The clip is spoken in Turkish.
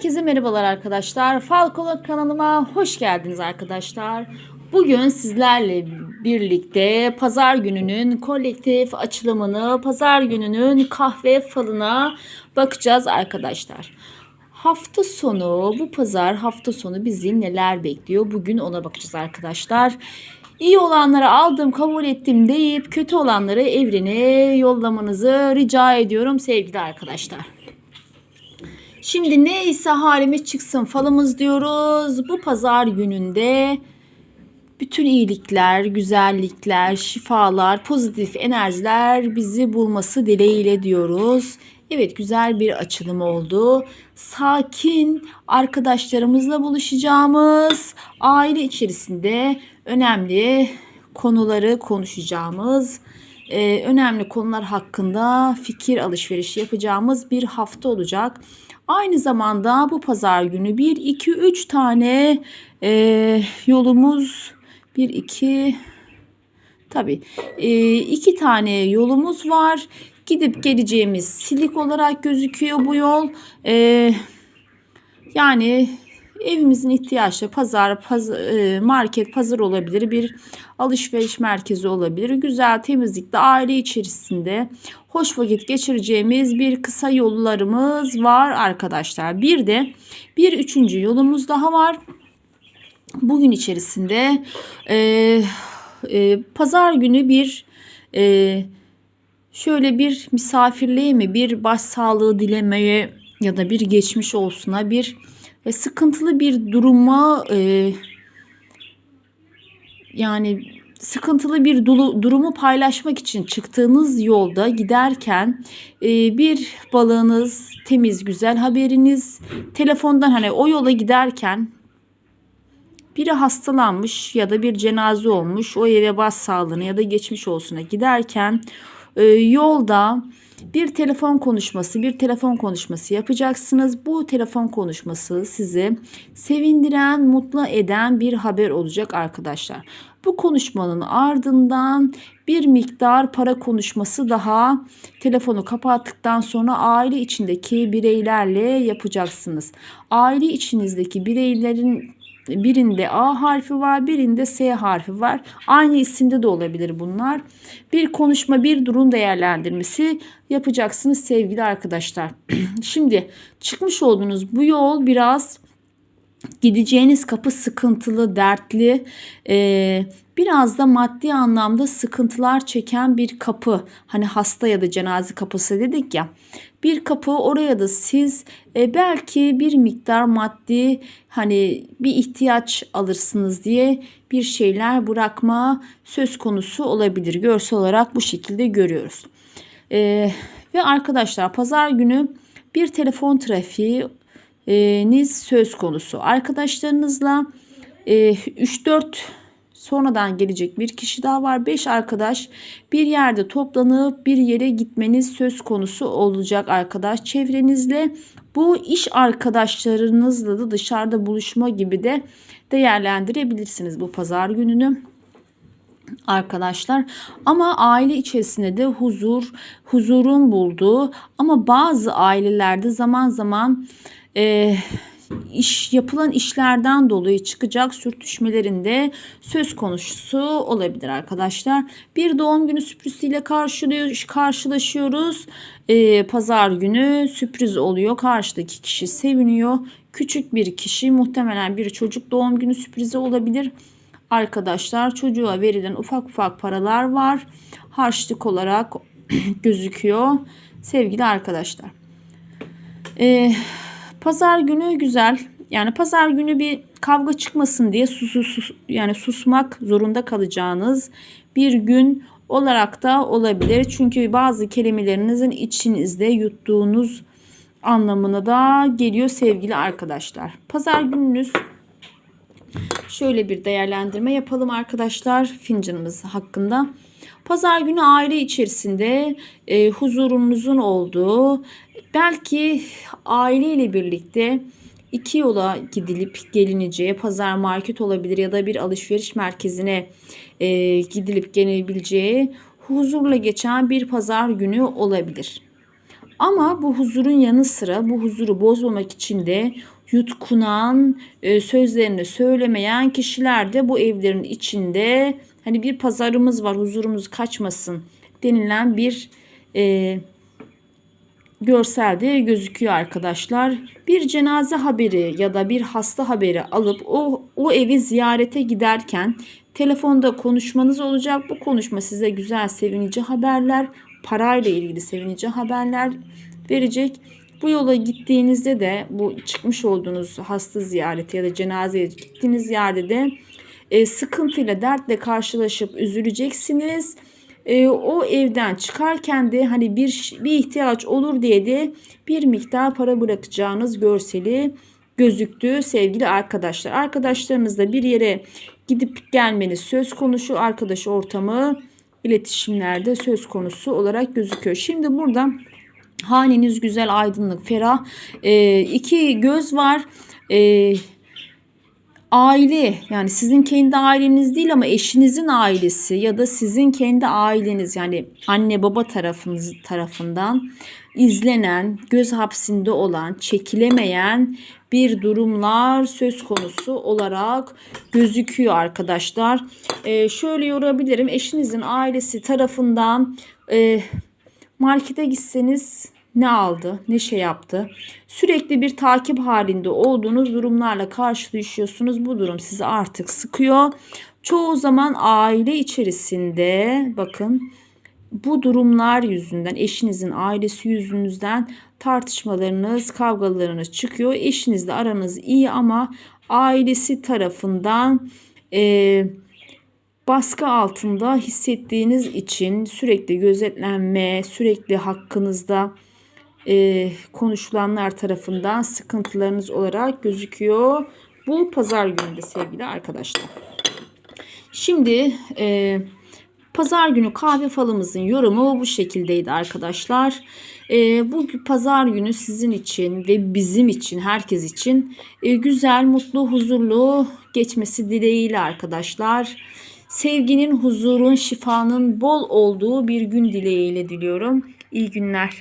Herkese merhabalar arkadaşlar. Falcon kanalıma hoş geldiniz arkadaşlar. Bugün sizlerle birlikte pazar gününün kolektif açılımını, pazar gününün kahve falına bakacağız arkadaşlar. Hafta sonu, bu pazar hafta sonu bizi neler bekliyor? Bugün ona bakacağız arkadaşlar. İyi olanları aldım, kabul ettim deyip kötü olanları evrene yollamanızı rica ediyorum sevgili arkadaşlar. Şimdi neyse halimiz çıksın falımız diyoruz. Bu pazar gününde bütün iyilikler, güzellikler, şifalar, pozitif enerjiler bizi bulması dileğiyle diyoruz. Evet güzel bir açılım oldu. Sakin arkadaşlarımızla buluşacağımız, aile içerisinde önemli konuları konuşacağımız, e, önemli konular hakkında fikir alışverişi yapacağımız bir hafta olacak. Aynı zamanda bu pazar günü 1, 2, 3 tane e, yolumuz 1, 2 tabi e, iki tane yolumuz var. Gidip geleceğimiz silik olarak gözüküyor bu yol. E, yani evimizin ihtiyaçları pazar, paz, e, market, pazar olabilir. Bir alışveriş merkezi olabilir. Güzel temizlikte aile içerisinde hoş vakit geçireceğimiz bir kısa yollarımız var arkadaşlar. Bir de bir üçüncü yolumuz daha var. Bugün içerisinde e, e, pazar günü bir e, şöyle bir misafirliğe mi bir başsağlığı dilemeye ya da bir geçmiş olsuna bir e, sıkıntılı bir duruma e, yani sıkıntılı bir durumu paylaşmak için çıktığınız yolda giderken e, bir balığınız temiz güzel haberiniz telefondan hani o yola giderken biri hastalanmış ya da bir cenaze olmuş o eve bas sağlığına ya da geçmiş olsuna giderken e, yolda bir telefon konuşması, bir telefon konuşması yapacaksınız. Bu telefon konuşması sizi sevindiren, mutlu eden bir haber olacak arkadaşlar. Bu konuşmanın ardından bir miktar para konuşması daha telefonu kapattıktan sonra aile içindeki bireylerle yapacaksınız. Aile içinizdeki bireylerin Birinde A harfi var, birinde S harfi var. Aynı isimde de olabilir bunlar. Bir konuşma, bir durum değerlendirmesi yapacaksınız sevgili arkadaşlar. Şimdi çıkmış olduğunuz bu yol biraz gideceğiniz kapı sıkıntılı, dertli, e, biraz da maddi anlamda sıkıntılar çeken bir kapı. Hani hasta ya da cenaze kapısı dedik ya. Bir kapı oraya da siz e, belki bir miktar maddi hani bir ihtiyaç alırsınız diye bir şeyler bırakma söz konusu olabilir. Görsel olarak bu şekilde görüyoruz. E, ve arkadaşlar pazar günü bir telefon trafiği niz söz konusu. Arkadaşlarınızla 3-4 sonradan gelecek bir kişi daha var. 5 arkadaş bir yerde toplanıp bir yere gitmeniz söz konusu olacak arkadaş çevrenizle. Bu iş arkadaşlarınızla da dışarıda buluşma gibi de değerlendirebilirsiniz bu pazar gününü arkadaşlar. Ama aile içerisinde de huzur, huzurun bulduğu ama bazı ailelerde zaman zaman e, iş yapılan işlerden dolayı çıkacak sürtüşmelerinde söz konusu olabilir arkadaşlar. Bir doğum günü sürpriziyle karşılaşıyoruz. Ee, pazar günü sürpriz oluyor. Karşıdaki kişi seviniyor. Küçük bir kişi muhtemelen bir çocuk doğum günü sürprizi olabilir. Arkadaşlar çocuğa verilen ufak ufak paralar var. Harçlık olarak gözüküyor. Sevgili arkadaşlar. Eee Pazar günü güzel. Yani pazar günü bir kavga çıkmasın diye sus, sus, yani susmak zorunda kalacağınız bir gün olarak da olabilir. Çünkü bazı kelimelerinizin içinizde yuttuğunuz anlamına da geliyor sevgili arkadaşlar. Pazar gününüz şöyle bir değerlendirme yapalım arkadaşlar fincanımız hakkında. Pazar günü aile içerisinde e, huzurunuzun olduğu, belki aileyle birlikte iki yola gidilip gelineceği pazar market olabilir ya da bir alışveriş merkezine e, gidilip gelebileceği huzurla geçen bir pazar günü olabilir. Ama bu huzurun yanı sıra bu huzuru bozmamak için de yutkunan, e, sözlerini söylemeyen kişiler de bu evlerin içinde hani bir pazarımız var huzurumuz kaçmasın denilen bir e, görselde gözüküyor arkadaşlar. Bir cenaze haberi ya da bir hasta haberi alıp o, o evi ziyarete giderken telefonda konuşmanız olacak. Bu konuşma size güzel sevinici haberler, parayla ilgili sevinici haberler verecek. Bu yola gittiğinizde de bu çıkmış olduğunuz hasta ziyareti ya da cenazeye gittiğiniz yerde de e, sıkıntıyla, dertle karşılaşıp üzüleceksiniz. E, o evden çıkarken de hani bir bir ihtiyaç olur diye de bir miktar para bırakacağınız görseli gözüktü sevgili arkadaşlar. Arkadaşlarınızla bir yere gidip gelmeniz söz konusu arkadaş ortamı iletişimlerde söz konusu olarak gözüküyor. Şimdi burada haneniz güzel aydınlık ferah e, iki göz var. E, aile yani sizin kendi aileniz değil ama eşinizin ailesi ya da sizin kendi aileniz yani anne baba tarafınız tarafından izlenen, göz hapsinde olan, çekilemeyen bir durumlar söz konusu olarak gözüküyor arkadaşlar. Ee, şöyle yorabilirim. Eşinizin ailesi tarafından e, markete gitseniz ne aldı, ne şey yaptı. Sürekli bir takip halinde olduğunuz durumlarla karşılaşıyorsunuz. Bu durum sizi artık sıkıyor. Çoğu zaman aile içerisinde bakın bu durumlar yüzünden eşinizin ailesi yüzünüzden tartışmalarınız, kavgalarınız çıkıyor. Eşinizle aranız iyi ama ailesi tarafından eee baskı altında hissettiğiniz için sürekli gözetlenme, sürekli hakkınızda e, konuşulanlar tarafından sıkıntılarınız olarak gözüküyor. Bu pazar gününde sevgili arkadaşlar. Şimdi e, pazar günü kahve falımızın yorumu bu şekildeydi arkadaşlar. E, bu pazar günü sizin için ve bizim için, herkes için e, güzel, mutlu, huzurlu geçmesi dileğiyle arkadaşlar. Sevginin, huzurun, şifanın bol olduğu bir gün dileğiyle diliyorum. İyi günler.